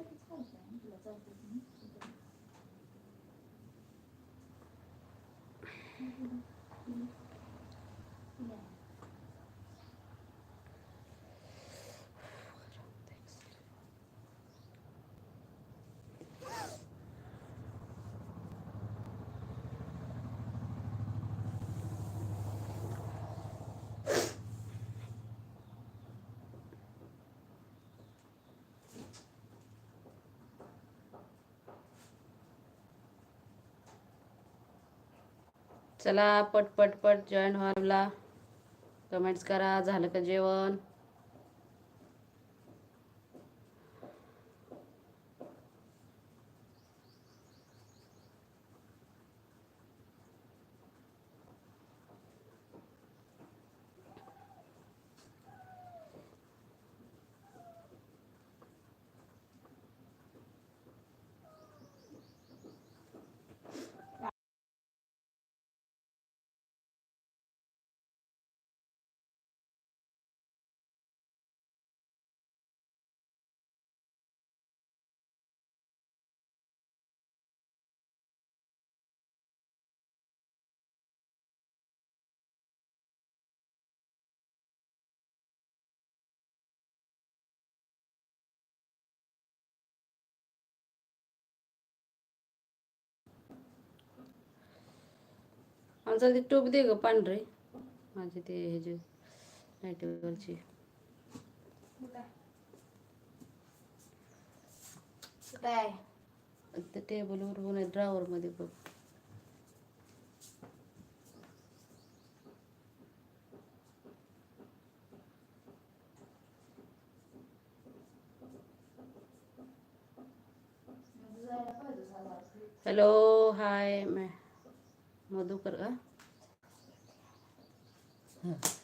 这个菜园子的这附近。चला पट पट पट जॉईन व्हायला कमेंट्स करा झालं का जेवण? आमचा ती टोप दे ग पांढरे. माझे ते हे जे नाईटीवरची काय ते टेबलवर पण ड्रावर मध्ये बघ. हॅलो हाय मॅ मधुकर का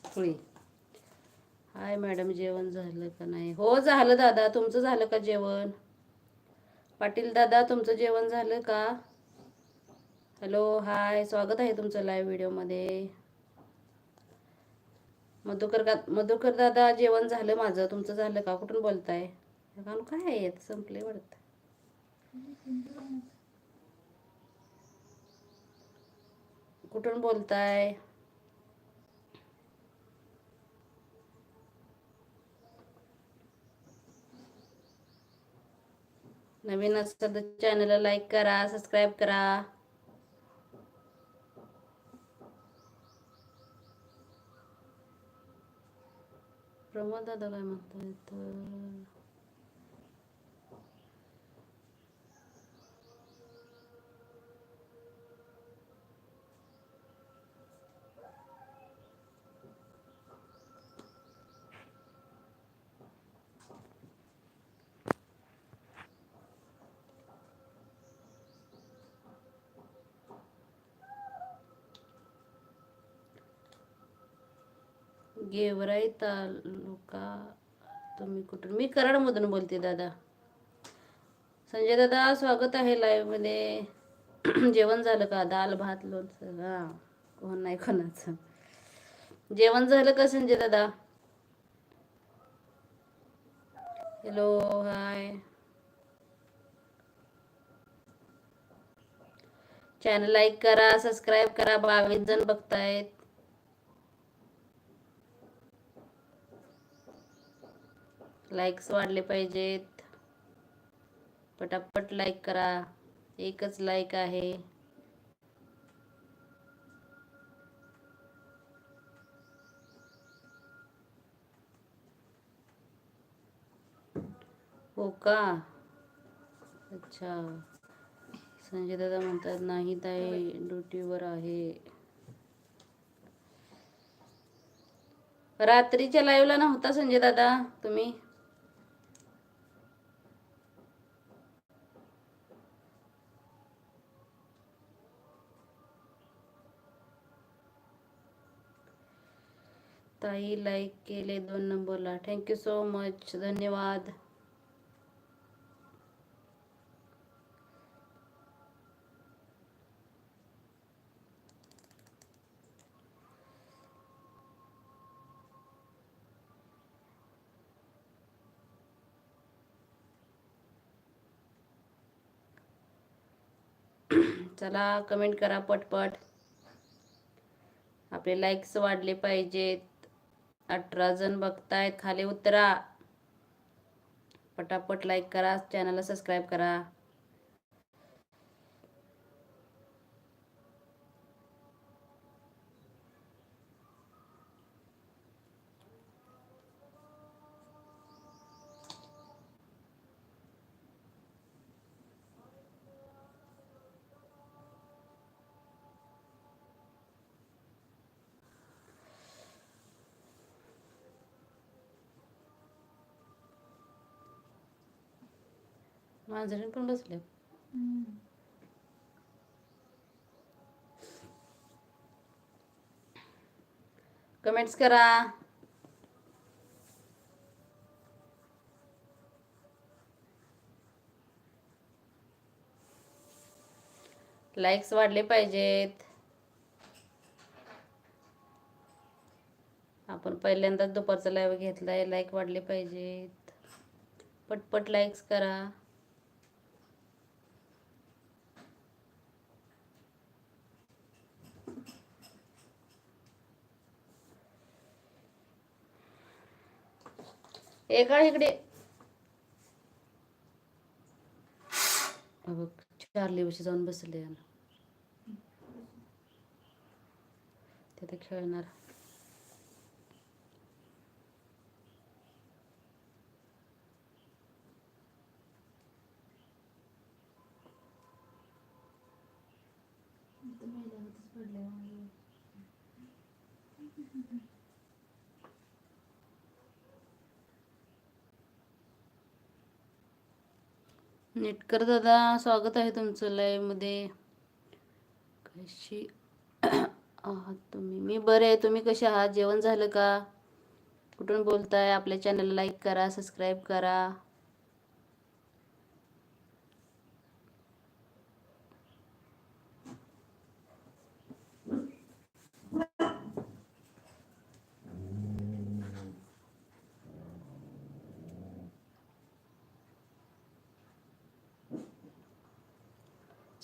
पुळी हाय मॅडम जेवण झालं का नाही? हो झालं दादा. तुमचं झालं का जेवण? पाटील दादा तुमचं जेवण झालं का? Hello hi. स्वागत आहे तुमचं लाईव्ह व्हिडिओमध्ये मधुकर का मधुकर दादा जेवण झालं माझं. तुमचं झालं का? कुठून बोलताय? काय आहे? संपले वाटतं. कुठून बोलताय? नवीन असेल तर चॅनलला लाईक करा सबस्क्राईब करा. प्रमोद दादा काय म्हणतायत गेवराई तालुका तुम्ही कुठून? मी कराडमधून बोलते दादा. संजय दादा स्वागत आहे लाईव्हमध्ये जेवण झालं का? दाल भात लोणचं? हा कोण नाही कोणाचं. जेवण झालं का संजय दादा? हॅलो हाय चॅनल लाईक करा सबस्क्राईब करा बावीस जण बघतायत. लाईक्स वाढले पाहिजेत. पटापट लाईक करा. एकच लाईक आहे. हो का? अच्छा. संजय दादा म्हणतात नाही ताई ड्युटीवर आहे. रात्रीच्या लाईव्हला नव्हता संजय दादा तुम्ही? ताई लाईक केले दोन नंबरला. थँक्यू सो मच धन्यवाद. चला कमेंट करा पटपट. आपले लाईक्स वाढले पाहिजेत. अठरा जण बघतायत. खाली उतरा. पटापट लाईक करा. चॅनलला सबस्क्राईब करा. मांजरीन पण बसले. कमेंट्स करा. लाईक्स वाढले पाहिजेत. आपण पहिल्यांदाच दुपारचा लाईव्ह घेतलाय लाईक वाढले पाहिजेत. पटपट लाईक्स करा. एका इकडे. बघ चारली वर्षी जाऊन बसले. तिथे खेळणार. नेटकर दादा स्वागत आहे तुमचं लाईव्हमध्ये. कशी आहात तुम्ही? मी बरे आहे. तुम्ही कसे आहात? जेवण झालं का? कुठून बोलताय? आपल्या चॅनलला लाईक करा सबस्क्राईब करा.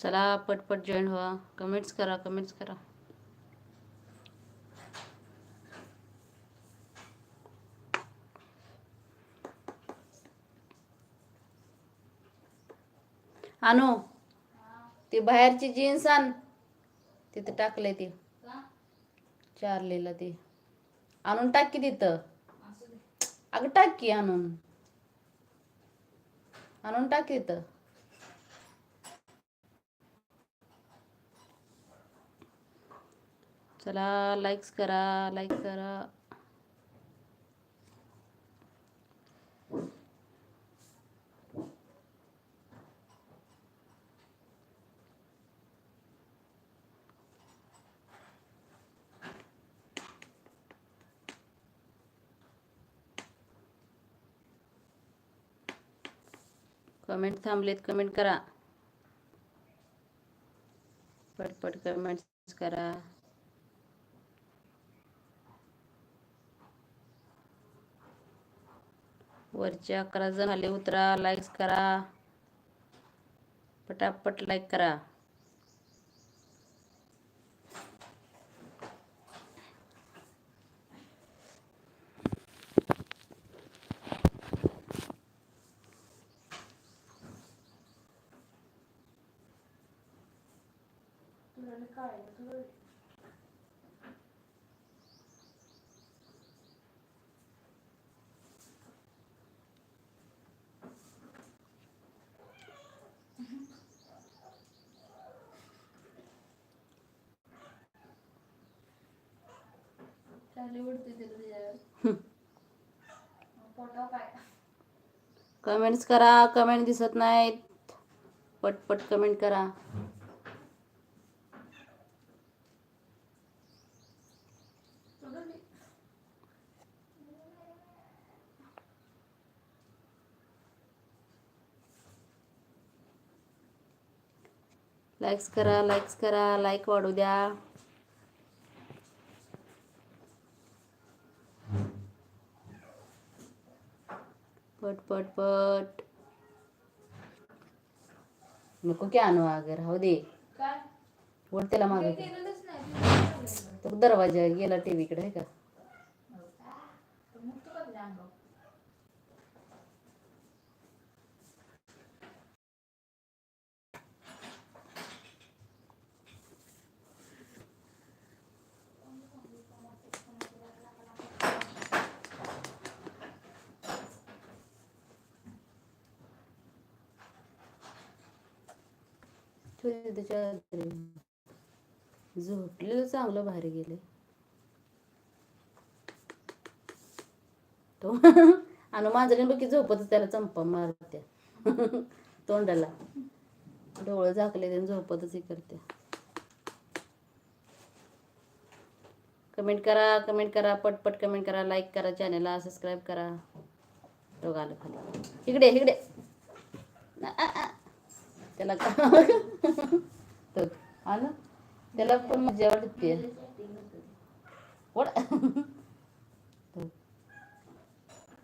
चला पटपट जॉईन व्हा. कमेंट्स करा कमेंट्स करा. आणू ती बाहेरची जीन्स आण. तिथं टाकलंय ती. चारलेला ती. आणून टाक की तिथं. अगं टाक की आणून. आणून टाक तिथं. चला लाईक्स करा लाईक करा. कमेंट थांबलेत कमेंट करा. पटपट कमेंट्स करा. वरचे अकरा जण खाली उतरा लाईक्स करा. पटापट लाईक करा. कमेंट्स करा कमेंट दिसत नाहीत. पटपट कमेंट करा. लाईक्स करा लाईक्स करा लाईक वाढू द्या. पट पट पट. नको की आणू अगं राहू दे. त्याला मागे. काही केलेलंच नाही ते चाललंय. तो दरवाजा गेला टीव्ही कडे आहे का हो का? तर मग तू का तुझ्या अंगावर? ठेवते त्याच्या झोपलेलं चांगलं बाहेर गेले तो आणि मांजरीने बघी झोपतच त्याला चंपा मारत्या. तोंडाला. डोळं झाकले त्याने झोपतच हे करते कमेंट करा कमेंट करा पटपट कमेंट करा लाईक करा चॅनलला सबस्क्राईब करा. तो आलं खाली इकडे इकडे. आ, आ, आ. त्याला का तो आलं त्याला पण मजा वाटते. ओढ.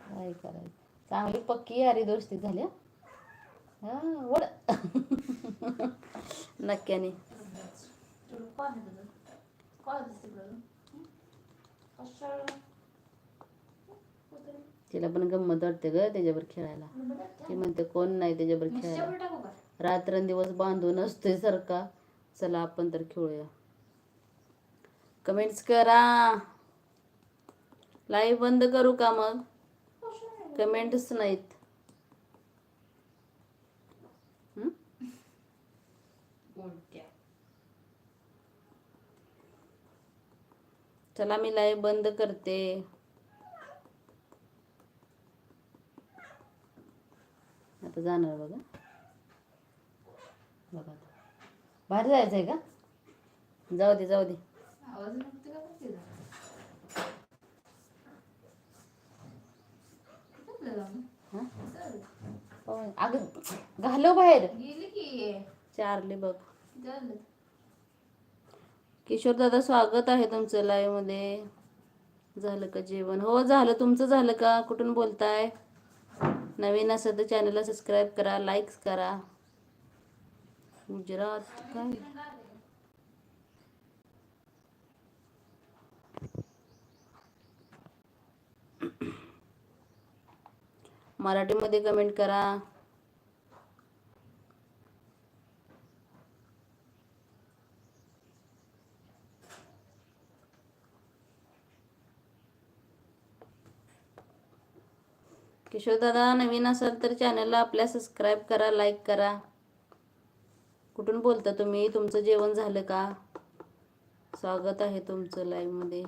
काय करायचं? चांगली पक्की यारी दोस्ती झाली हा ओढ. नक्क्याने. तिला पण गंमत वाटते ग त्याच्यावर खेळायला. ती म्हणते कोण नाही त्याच्यावर खेळायला? रात्रंदिवस बांधून असतोय सारखा. चला आपण तर खेळूया. कमेंट्स करा. लाईव्ह बंद करू का मग? कमेंट्स नाहीत. चला मी लाईव्ह बंद करते. आता जाणार बघा. बघा. बाहेर जायचं आहे का? जाऊ दे जाऊ दे? हं? अगं घालो बाहेर. चारली बघ. किशोर दादा स्वागत आहे तुमचं लाईव्हमध्ये. झालं का जेवण? हो झालं. तुमचं झालं का? कुठून बोलताय? नवीन असेल तर चॅनलला सबस्क्राईब करा लाईक्स करा. गुजरात काय मराठीमध्ये कमेंट करा. किशोर दादा नवीन असाल तर चॅनलला आपल्या सबस्क्राईब करा लाईक करा. कुठून बोलता तुम्ही? तुमचं जेवण झालं का? स्वागत आहे तुमचं लाईव्हमध्ये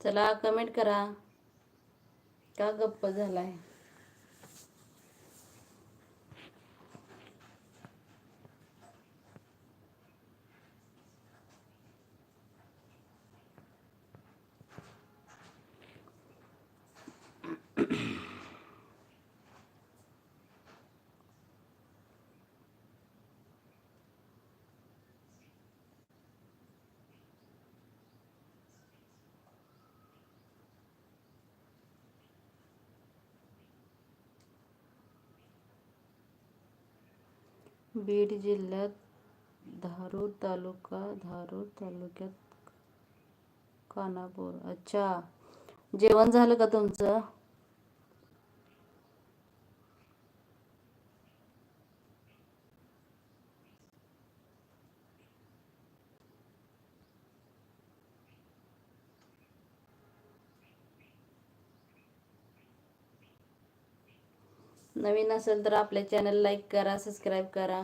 चला कमेंट करा. का गप्प झाला आहे बीड जिल्ह्यात धारूर तालुका धारूर तालुक्यात खानापूर अच्छा. जेवण झालं का तुमचं? नवीन असेल तर आपल्या चॅनल लाईक करा सबस्क्राईब करा.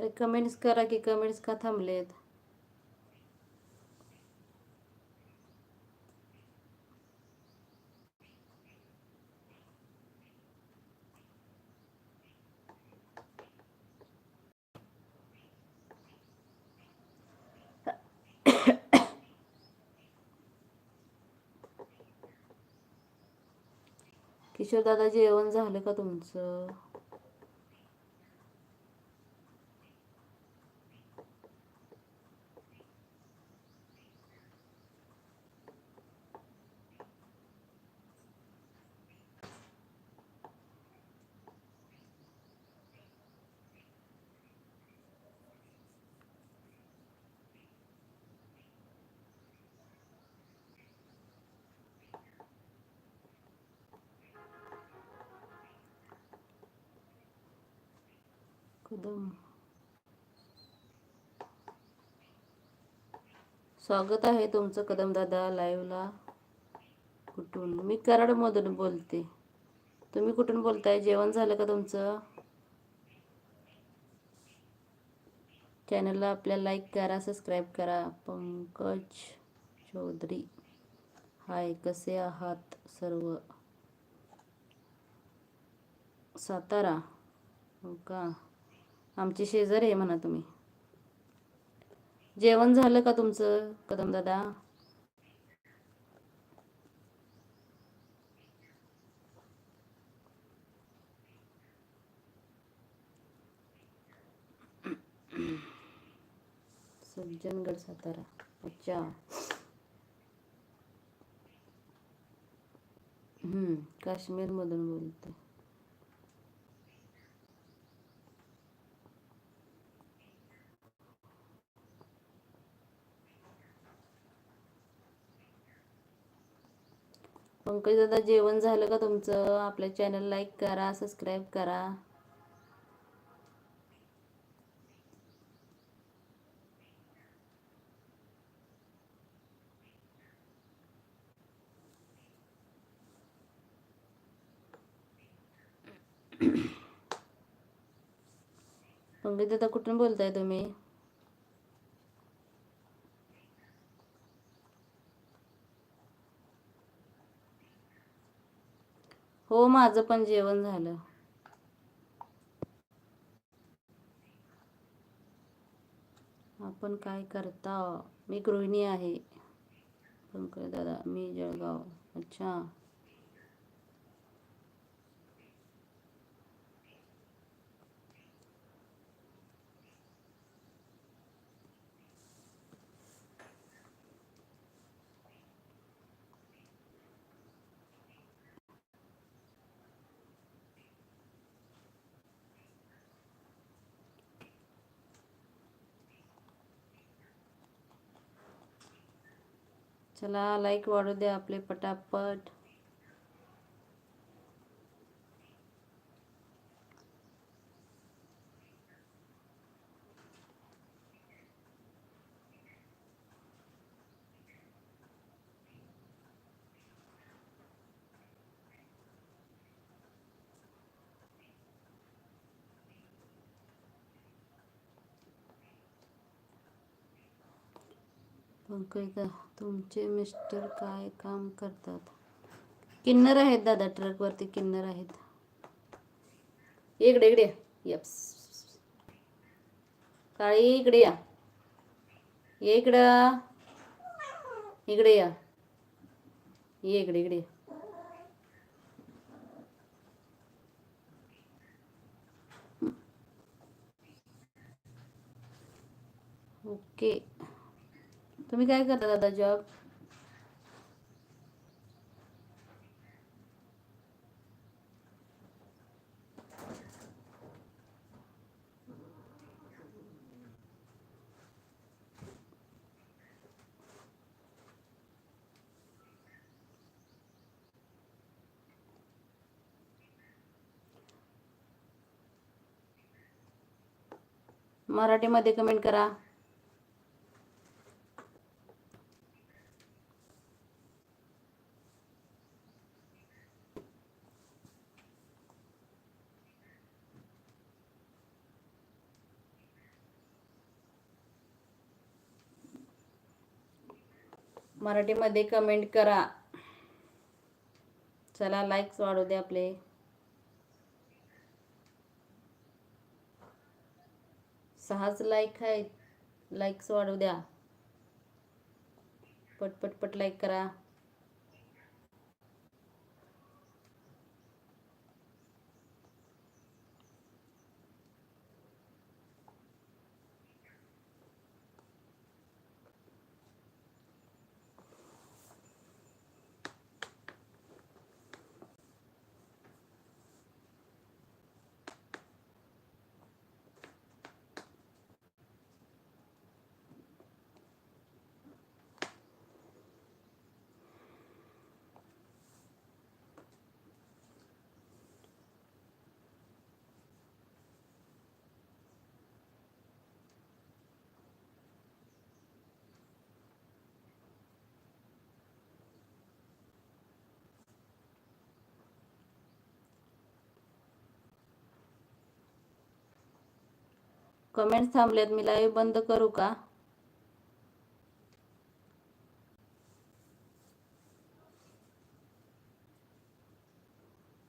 अरे कमेंट्स करा की कमेंट्स का थांबलेत? किशोर दादा जेवण झालं का तुमचं? कदम स्वागत आहे तुमचं कदम दादा लाईव्हला कुठून? मी कराडमधून बोलते. तुम्ही कुठून बोलताय? जेवण झालं का तुमचं? चॅनलला आपल्या लाईक करा सबस्क्राईब करा. पंकज चौधरी. हाय कसे आहात सर्व? सातारा? हो का? आमचे शेजारी आहे म्हणा तुम्ही. जेवण झालं का तुमचं कदम दादा? सज्जनगड सातारा. अच्छा. हम्म काश्मीरमधून बोलते पंकज दादा जेवण झालं का तुमचं? आपल्या चॅनल लाईक करा सबस्क्राईब करा. पंकज दादा कुठून बोलताय तुम्ही? हो माझं पण जेवण झालं. आपण काय करता? मी गृहिणी आहे. पंकज दादा मी जळगाव. अच्छा. चला लाईक वाढू द्या आपले पटापट. पंकजदा तुमचे मिस्टर काय काम करतात? किन्नर आहेत दादा ट्रकवरती किन्नर आहेत. इकडे इकडे यप्स. काळी इकडे या. ये इकडं. इकडे या. ये इकडे इकडे ओके. तुम्ही काय करता दादा जॉब मराठीमध्ये कमेंट करा. मराठीमध्ये कमेंट करा. चला लाईक्स वाढू दे आपले. सहाच लाईक आहेत. लाईक्स वाढू द्या. पट पट पट लाईक करा. कमेंट्स थांबल्यात मी लाईव्ह बंद करू का?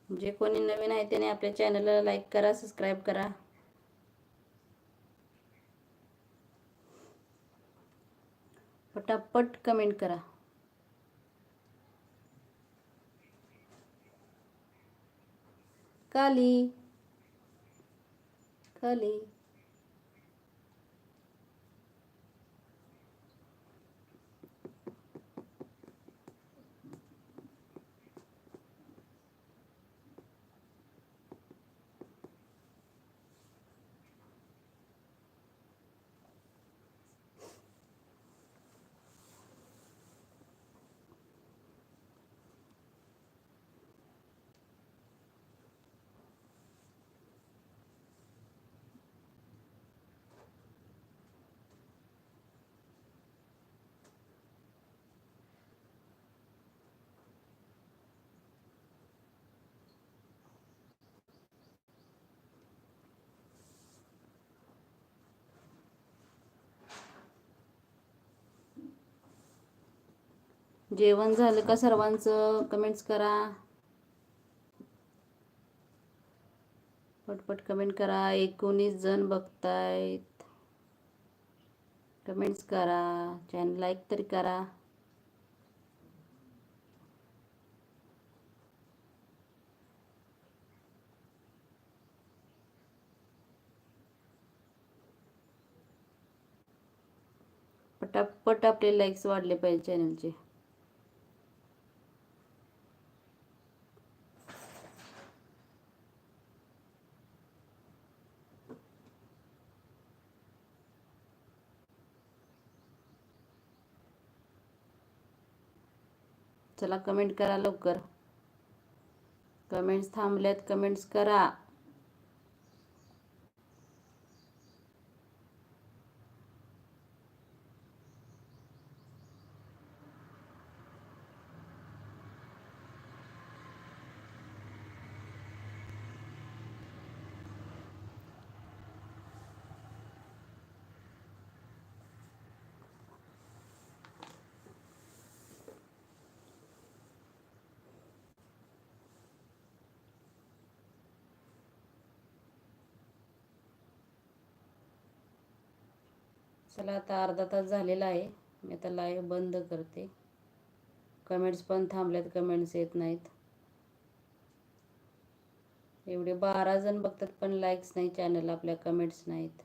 जे कोणी नवीन आहे त्याने आपल्या चॅनलला लाईक करा सबस्क्राईब करा. पटापट कमेंट करा. काली काली. जेवण झालं का सर्वांचं? कमेंट्स करा. पटपट कमेंट करा. एकोणीस जण बघतायत. कमेंट्स करा. चॅनल लाईक तरी करा. पटापट आपले लाईक्स वाढले पाहिजे चॅनलचे चला कमेंट करा लवकर. कमेंट्स थांबल्यात कमेंट्स करा. चला आता अर्धा तास झालेला आहे. मी आता लाईव्ह बंद करते. कमेंट्स पण थांबल्यात कमेंट्स येत नाहीत. एवढे बारा जण बघतात पण लाईक्स नाही चॅनल आपल्या कमेंट्स नाहीत.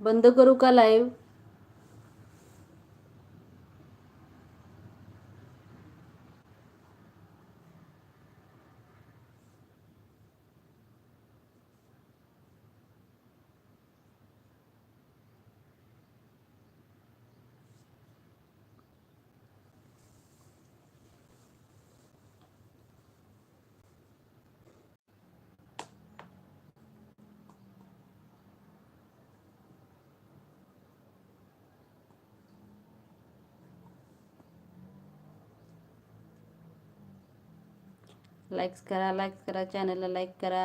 बंद करू का लाईव्ह लाईक्स करा लाईक्स करा चॅनलला लाईक करा.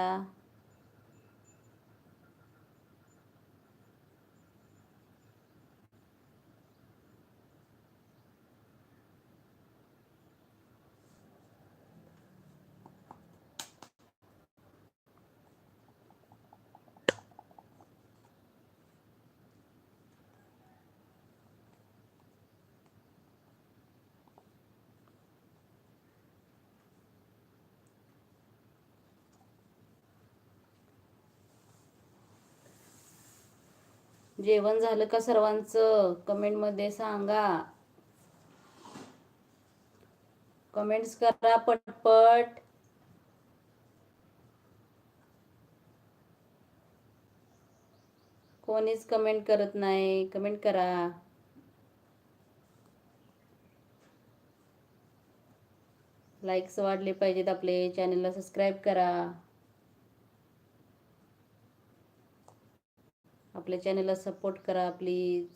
जेवण झालं का सर्वांचं? कमेंटमध्ये सांगा. कमेंट्स करा पटपट. कोणीच कमेंट करत नाही. कमेंट करा. लाईक्स वाढले पाहिजेत आपले. चॅनलला सबस्क्राईब करा. आपल्या चॅनलला सपोर्ट करा प्लीज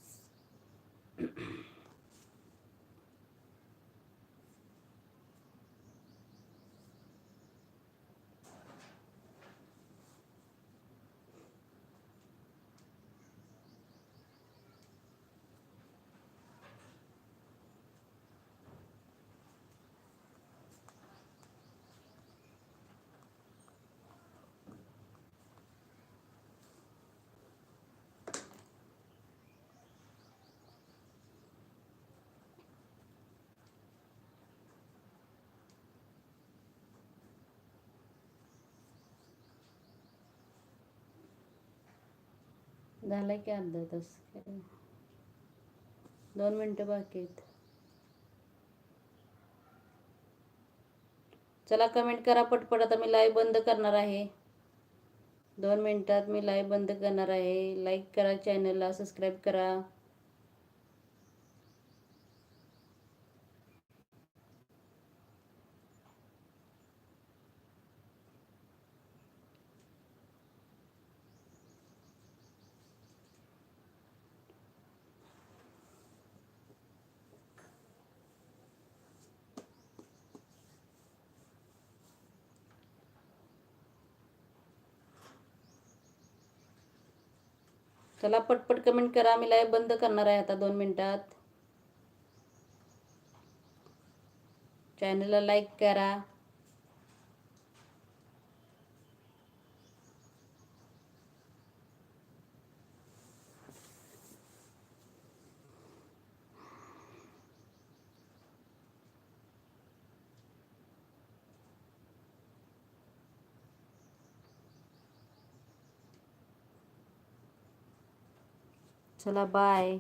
झालं की अर्धा तास. दोन मिनटं बाकी आहेत. चला कमेंट करा पटपट. आता मी लाईव्ह बंद करणार आहे. दोन मिनटात मी लाईव्ह बंद करणार आहे. लाईक करा चॅनलला सबस्क्राईब करा. चला पटपट कमेंट करा. मी लाईव्ह बंद करणार आहे आता दोन मिनिटात. चॅनलला लाईक करा. चला बाय